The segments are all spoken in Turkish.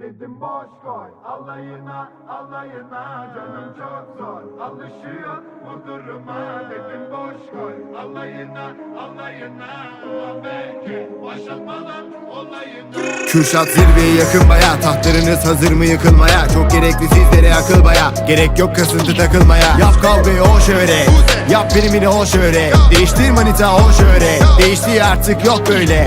Dedim boş koy alayına alayına canım çok zor. Alışıyor bu duruma Dedim boş koy. Alayına alayına ulan belki başlatmadan olayına. Kürşat zirveye yakın baya Tahtlarınız hazır mı yıkılmaya? Çok gerekli sizlere akıl baya Gerek yok kasıntı takılmaya. Yap kavgayı o şöyle Yap primini o şöyle Değiştir manita o şöyle Değişti artık yok böyle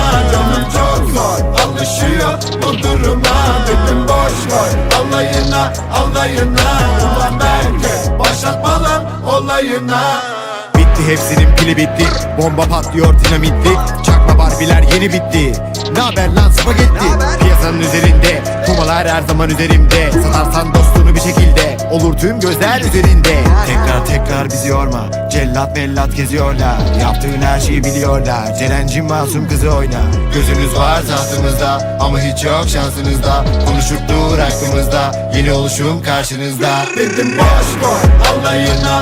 canım çok zor. Alışıyor bu duruma Dedim boş koy alayına alayına ulan belki başlatma lan olayına. Bitti hepsinin pili bitti. Bomba patlıyor dinamitli. Çakma barbiler yeni bitti. Ne haber lan spagetti? Piyasanın üzerinde Kumalar her zaman üzerimde. Satarsan dostunu bir Olur tüm gözler üzerinde. Tekrar tekrar bizi yorma. Cellat mellat geziyorlar. Yaptığın her şeyi biliyorlar. Ceren'cim masum kızı oyna. Gözünüz var tahtımızda Ama hiç yok şansınızda. Konuşup dur aklımızda Yeni oluşum karşınızda. Dedim boş koy alayına